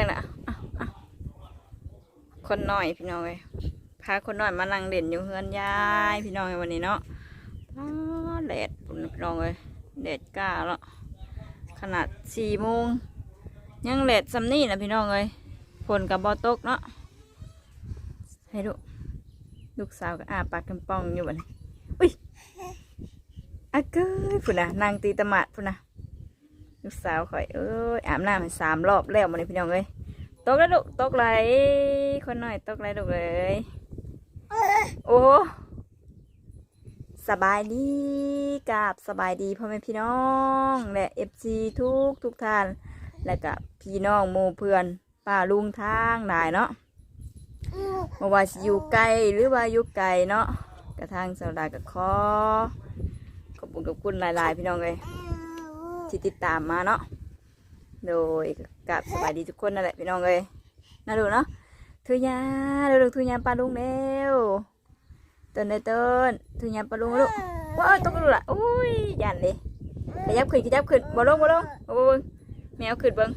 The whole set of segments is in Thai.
เอาเห็บใส่ละเอาเอาคนน้อยพี่น้องเลยพาคนน้อยมานั่งเด่นอยู่เฮือนยายพี่น้องเอ้ยวันนี้เนาะแดดปุ่นพี่น้องเลยแดดกล้าแล้วขนาดสี่โมงยังแดดซำนี่นะพี่น้องเลยฝนกับบอตกเนาะให้ดูลูกสาวก็อาปากกันป้องอยู่บันอุ้ยอาเกยพุ่นนะนางตีตะมัดพุ่นนะลูกสาวข่อยเอ้ยอาบน้ำให้สามรอบแล้วมันนี่พี่น้องเอ้ย ตกแล้วลูกตกไหลคนหน่อยตกไหลลูกเอ้ยโอ้สบายดีกับสบายดีพ่อแม่พี่น้องและเอฟซีทุกทุกท่าน และกับพี่น้องหมู่เพื่อนป้าลุงทางหลายเนาะบ่ว่าอยู่ไกลหรือว่าอยู่ไกลเนาะกระทางสาวดากับคอขอบคุณขอบคุณหลายๆ พี่น้องเลยที่ติดตามมาเนาะ โดยกับสบายดีทุกคนนั่นแหละพี่น้องเลยน่าดูเนาะทุยาเร็วๆทุยาปลาลุงเร็วต้นได้ต้นทุยาปลาลุงลูกว้าวต้องกระโดดละอุ้ยยันเลยขยับขึ้นขยับขึ้นบ่ลงบ่ลงบ่บ่เบิ่งแมวขึ้นเบิ่ง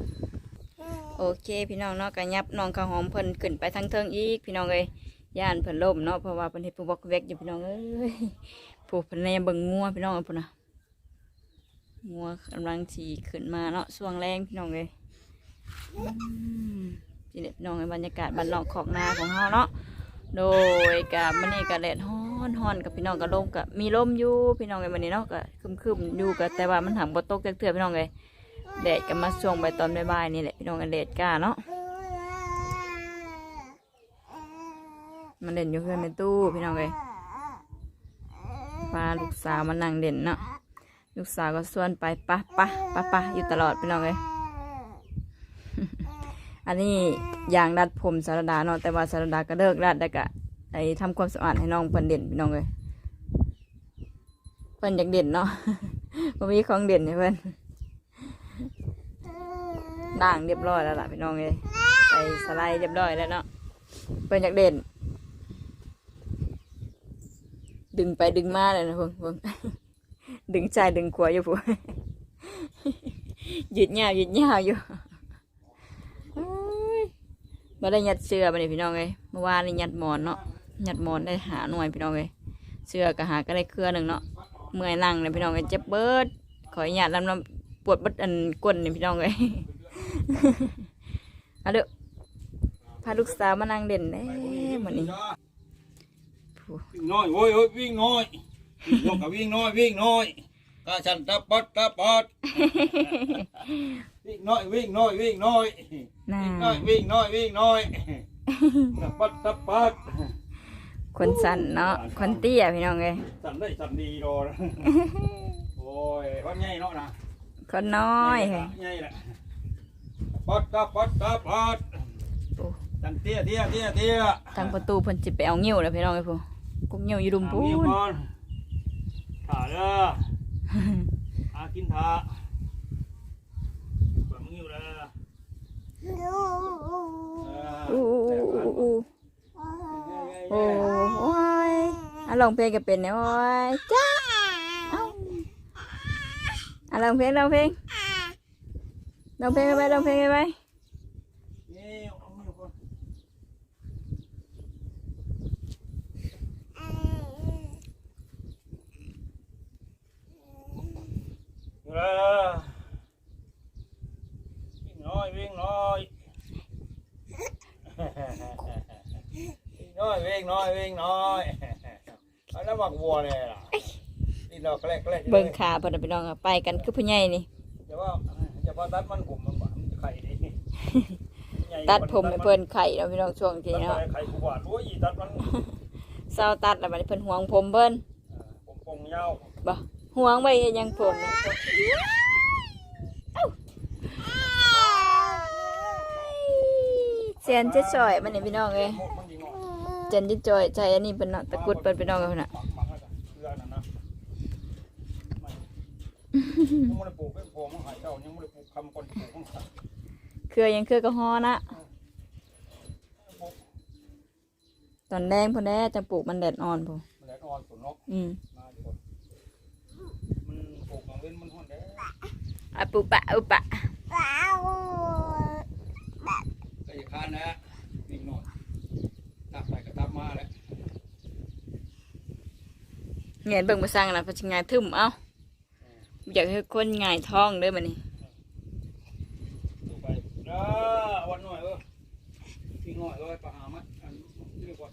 โอเค พี่น้องเนาะกันยับน้องข้าวหอมเพิ่นขึ้นไปทางเทิงอีก พี่น้องเลยย่านเพิ่นล่มเนาะเพราะว่าเพิ่นเฮ็ดผู้บอกเวกอยู่พี่น้องเอ้ยผูกพันแนเบิ่งงัวพี่น้องเอาพุ่นนะ งัวกำลังฉีขึ้นมาเนาะช่วงแรงพี่น้องเลยอืมนี่แหละพี่น้องในบรรยากาศบ้านนอกขอกนาของเฮาเนาะ โดยกับมันนี่กับแดดฮ้อนฮ้อนกับพี่น้องกับลมกับมีลมอยู่พี่น้องในวันนี้เนาะก็คึมๆอยู่กับแต่ว่ามันหังบ่ตกจักเทื่อพี่น้องเลยแดดก็มาช่วงใบตอนบ่ายๆนี่แหละพี่น้องกันแดดก้าเนาะมันเด่นอยู่เพื่อนในตู้พี่น้องเลยพาลูกสาวมานั่งเด่นเนาะ ลูกสาวก็ส่วนไปปะปะปะปะอยู่ตลอดพี่น้องเลยอันนี้ยางดัดผมสารดาเนาะแต่ว่าสารดาก็เลิกดัดแล้ก็ไอทำความสะอาดให้น้องเพิ่นเด่นพี่น้องเลยเพิ่นอยากเด่นเนาะบ่มีของเด่นให้เพิ่นด่างเรียบร้อยแล้วล่ะพี่น้องเลยใส่สไลด์เรียบร้อยแล้วเนาะเพิ่นอยากเด่น ดึงไปดึงมาเลยนะพวกพวก ดึงใจดึงขวาอยู่พวหยืดยาวหยืดยาวอยู่มาได้ยัดเสื้อมาเลยพี่น้องเลยเมื่อวานนี่ยัดหมอนเนาะยัดหมอนได้หาหน่วยพี่น้องเลยเสื้อก็หาก็ได้เครือหนึ่งเนาะเมื่อยนั่งเลยพี่น้องเลยเจ็บเบิดขออนุญาตลำลำปวดบิดอันก้นนี่ยพี่น้องเลยเอาเด้อพาลูกสาวมานั่งเด่นเด้เหมือนนี้วิ่งน้อยโอ้ยโอ้ยวิ่งน้อย วิ่งน้อยกับวิ่งน้อยวิ่งน้อยกาฉันตะปัดตะปัดวิ่งน้อยวิ่งน้อยวิ่งน้อยน่าวิ่งน้อยวิ่งน้อยวิ่งน้อยตะปัดตะปัดคนสั่นเนาะคนเตี้ยพี่น้องเลยสั่นได้สั่นดีรอนะโอ้ยวันใหญ่เนาะนะคนน้อยเฮ้ยใหญ่แหละปัดตะปัดตะปัดโอ้สั่นเตี้ยเตี้ยเตี้ยเตี้ยทางประตูเพิ่นจิไปเอาเงี้ยวเลยพี่น้องเลยพูกุ๊กเงี้ยวอยู่ดุมพูเอานเงียบก่อน ถ่าเด้อหากินถ่าเปิดมึงอยู่เด้ออู้อู้อู้อู้ โอ้โอ้ยอะลองเพลงก็เป็นเนี่ยโอ้ยจ้าเอ้าอะลองเพลงลองเพลงลองเพลงกันไปลองเพลงกันไป นี่เอามือก่อนเออวิ่งน้อยวิ่งน้อยวิ่งน้อยวิ่งน้อยวิ่งน้อยเอาน้ำหมักวัวเนี่ยล่ะนี่เราแกล้งแกล้งเบิ่งขาเพิ่นน่ะพี่น้องอะไปกันคือผู้ใหญ่นี่จะว่าจะว่าตัดมันผมมันหวานมันจะไข่ดีตัดผมให้เพิ่นไข่เนาะพี่น้องช่วงที่เนาะเนาะไข่กูหวานโอ้ยตัดมันเศร้าตัดแล้วบัดนี้เพิ่นห่วงผมเพิ่นผมปงยาวบ่ ห่วงไว้เฮ็ดหยังผมน่ะเสียนจะจ่อยมันนี่พี่น้องเอ้ยหมดมันดีงอเจนจิจ่อยใจอันนี้เป็นเนาะตะกรุดเปิดพี่น้องกันพุ่นน่ะหมักหมักแล้วกันเกลือนั่นนะยังไม่ได้ปลูกเป็นพอมังหายเจ้ายังไม่ได้ปลูกคำก่อนปลูกมังหายเครือยังเครือกระฮอนะ ตอนแดงพุ่นแด้จะปลูกมันแดดอ่อนพุ่นมันแดดอ่อนฝนนกอืม มาอยู่มัน นมันห่อนแด้ อะปุปะอุปะก็อย่าคานนะวิ่งหน่อยตับไปก็ตับมาแล้วเงียนเบิ่งมาสั่งนะเพราะสิง่ายทึมเอ้าอยากให้คนง่ายท้องเด้อมันนี่ ตู้ไปเด้อวันหน่อยเออวิ่งหน่อยเออไปหามันอันนี้ก่อน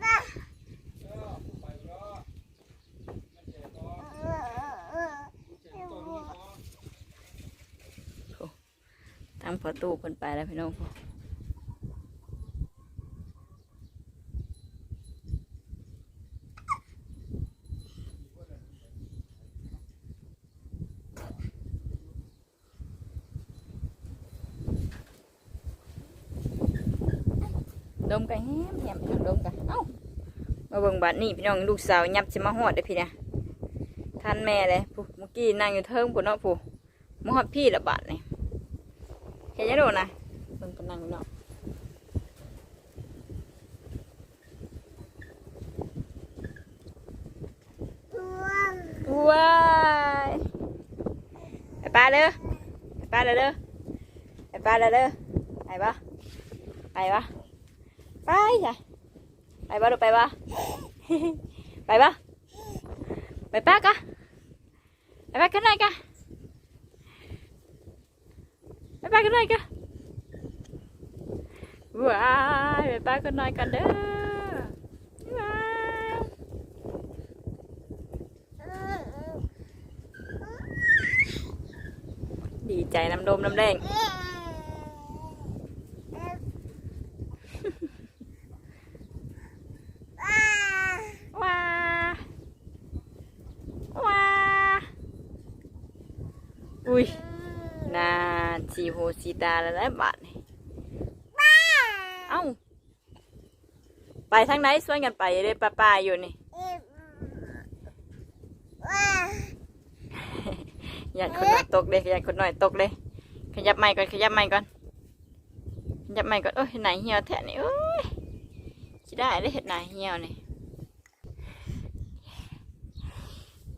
เด้อไปเด้อมันเจ็บตัวมันเจ็บตัวนี่ก่อน ทาง ประตูคนไปแล้วพี่น้องดมกันแฮมแฮมพี่น้องดมกันเอ้ามาเบิ่งบัดนี้พี่น้องลูกสาวยับสิมาฮอดเด้พี่เนี่ยท่านแม่เลยผู้เมื่อกี้นั่งอยู่เทิงผู้เนาะผู้มาฮอดพี่ละบาดนี่ เห็นยังโดนนะเบิ่งกำลังเนาะว้ายไปปลาเด้อไปปลาเด้อเด้อไปปลาเด้อเด้อไปปะไปปะไปจ้ะไปปะดูไปปะไปปะไปปะกะไปปะกันหน่อยกะ ไปไปกันหน่อยกันว้ายไปไปกันหน่อยกันเด้อว้ายดีใจน้ำดมน้ำแดงว้าว้าอุ้ย สีโหสีตาแล้วได้บาทนี่เอ้า ไปทางไหนส่วนกันไปเลยป้าป้าอยู่นี่ อยากคนหน่อยตกเลยอยากคนหน่อยตกเลย ขยับไม้ก่อนขยับไม้ก่อนขยับไม้ก่อนโอ้ยไหนเหี่ยวแทะนี่โอ้ยจะได้ได้เห็ดไหนเหี่ยวนี่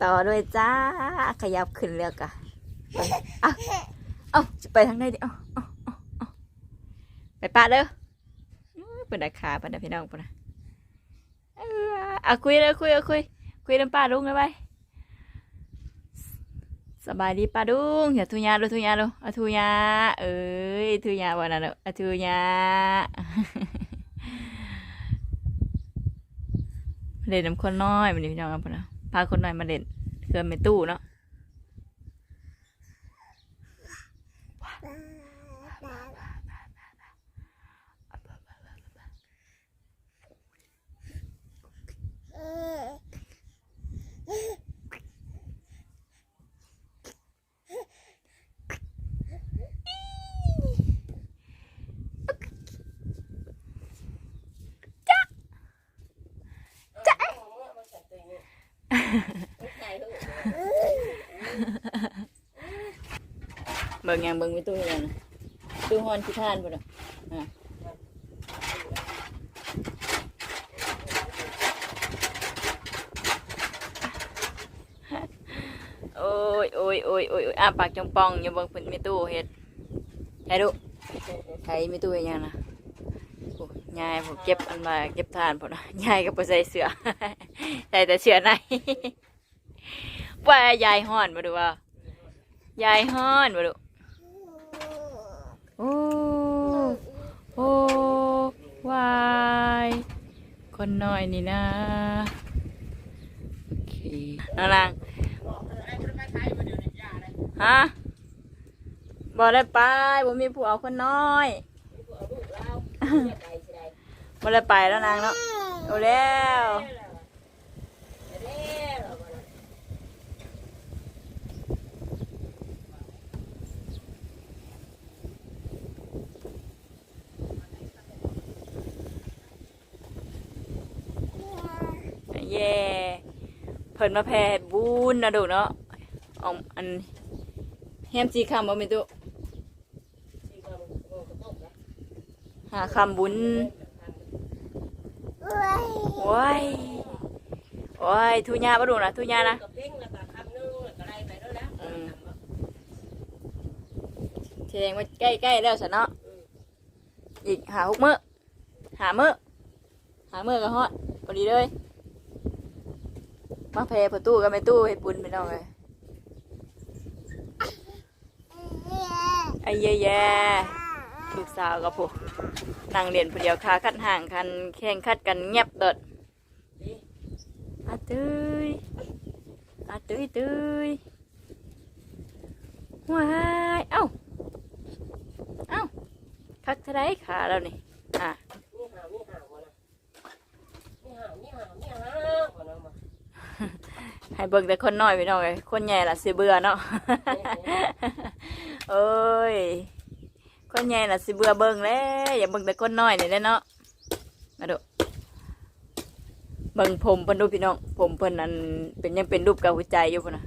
ต่อด้วยจ้าขยับขึ้นเรือกะอะ เอาจะไปทางไหนดิเอาเอาเอาเอาไปปะเด้อเป็นราคาปะนะพี่น้องปะนะเออเอาคุยเลยคุยเอาคุยคุยน้ำป้าลุงเลยไปสบายดีป้าลุงอย่าทุยาดูทุยาดูอาทุยาเอ้ยทุยาวันนั้นเอาทุยามาเล่นน้ำคนน้อยมันนี่พี่น้องครับปะนะพาคนน้อยมาเล่นเคลื่อนไปตู้เนาะ บิ่งยังเบิ่งไปตู้ยังนะตู้ฮอนขี้ทานบ่ดอกอะโอ้ยโอ้ยโอ้ยโอ้ยโอ้ยอ้าปากจงปองอย่าเบิ่งเพิ่นมีตู้เฮ็ดให้ดูใครมีตู้เฮ็ดหยังนะโอ้ยยายผมเก็บอันมาเก็บทานพุ่นน่ะยายก็บ่ใส่เสื้อใส่แต่เสื้อในว่ายายฮ้อนบ่ดูว่ายายฮ้อนบ่ดู โอ้ โอ้วายคนน้อยนี่นะโอเคน้างนางฮะบอได้ไปบ่มีผู้เอาคนน้อยบอได้ไปแล้วนางเนาะเอาแล้ว พิ่นมาแพ่บุญนะดูเนาะเอาอันแฮมจีคำบ่มีตุหาคำบุญโอ้ยโอ้ยทุญาบ่ดูนะทุญานะเสดงมาใกล้ๆแล้วสะเนาะอีกหาหกเมื่อหาเมื่อหาเมื่อก็ฮอดพอดีเลย มาเพประตูก็ไม่ตู้ให้ปุ่นไปน้องเลยไอ้เย่แย่ลูกสาวกับผู้นั่งเรียนผู้เดียวขาคัดห่างกันแข่งคัดกันเงียบเดิดอาตุ้ยอาตุ้ยตุ้ยว้ายเอ้าเอ้าคักเท่าไรขาแล้วนี่อะ นี่หานี่หาบ่นะนี่หานี่หานี่หาบ่นะมา ให้เบิ่งแต่คนน้อยไปหน่อยคนใหญ่ล่ะสิเบื่อเนาะ เอ้ย คนใหญ่ล่ะสิเบื่อเบิ่งแล้วอย่าเบิ่งแต่คนน้อยนี่แหละเนาะ มาดูเบิ่งผมเพิ่นดูพี่น้อง ผมเพิ่นนั่นเป็นยังเป็นรูปกับหัวใจอยู่พุ่นน่ะ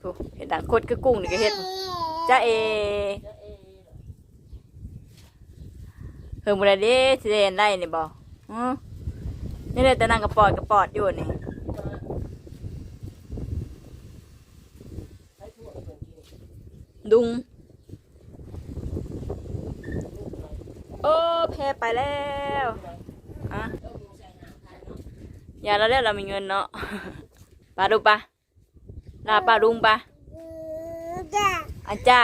โอ้เห็นดังโคตรคือกุ้งนี่ก็เฮ็ดจ้าเอจะเอเฮิงบ่ได้เด้สิได้เห็นได้นี่บ่อือ นี่เลยแต่นั่งกระปอดกระปอดอยู่นี่ใช้ทั่วเพิ่นกินดุง โอ้แพ้ไปแล้วอะต้องดูใส่หาพันเนาะอย่าเราเรียกเรามีเงินเนาะปลาดูปะลาปลาดุงปะอาจ้า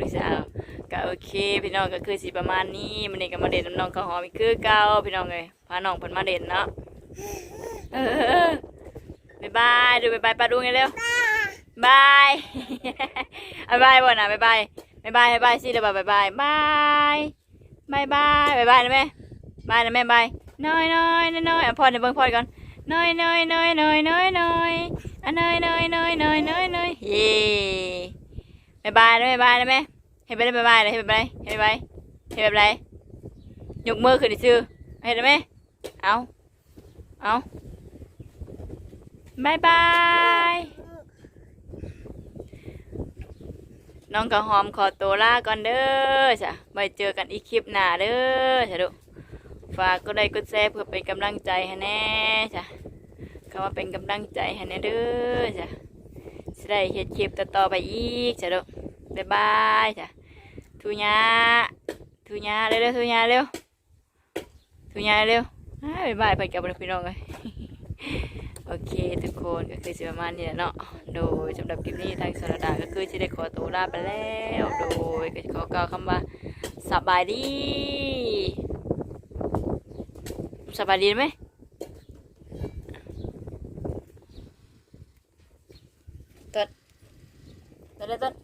ลูกสาวก็โอ เคพี่น้องก็คือสิประมาณนี้มันนี่ก็มาเด่นน้องข้าหอมอีกคือเก่าพี่น้องเลยพาน้องเพิ่นมาเด่นเนาะเออบายบายดูบายบายปลาดุงไงเร็วบายบายบายบ่นะบายบายบายบายบายบายสิเดี๋ยวบายบายบายบายบายบายบายบายนะแม่บายนะแม่บายน้อยน้อยน้อยน้อยอะพอเดี๋ยวเบิ่งพอก่อนน้อยน้อยน้อยน้อยน้อยน้อยอะน้อยน้อยน้อยน้อยน้อยน้อยเย้บายบายนะบายบายนะแม่ เห็นไปได้บายบายเลยเห็นไปไหมเห็นไปเห็นแบบไรยกมือขึ้นดิซื้อเห็นไหมเอาเอาบายบายน้องกระหอมขอตัวลาก่อนเด้อจ้ะไว้เจอกันอีกคลิปหน้าเด้อจ้ะดูฝากก็ได้กดแชร์เพื่อเป็นกำลังใจให้แน่จ้ะคำว่าเป็นกำลังใจให้แน่เด้อจ้ะสิได้เฮ็ดคลิปต่อไปอีกจ้ะลูก บ๊ายบายจ้ะทุญาทุญาเร็วๆทุญาเร็วทุญาเร็วอ้ยบ๊ายบายไปกับพี่น้องเลยโอเคทุกคนก็คือสิประมาณนี้แหละเนาะโดยสำหรับคลิปนี้ทางสรดาก็คือจะได้ขอตัวลาไปแล้วโดยก็จะขอกล่าวคำว่าสบายดีสบายดีไหมต้นต้นเลยต้น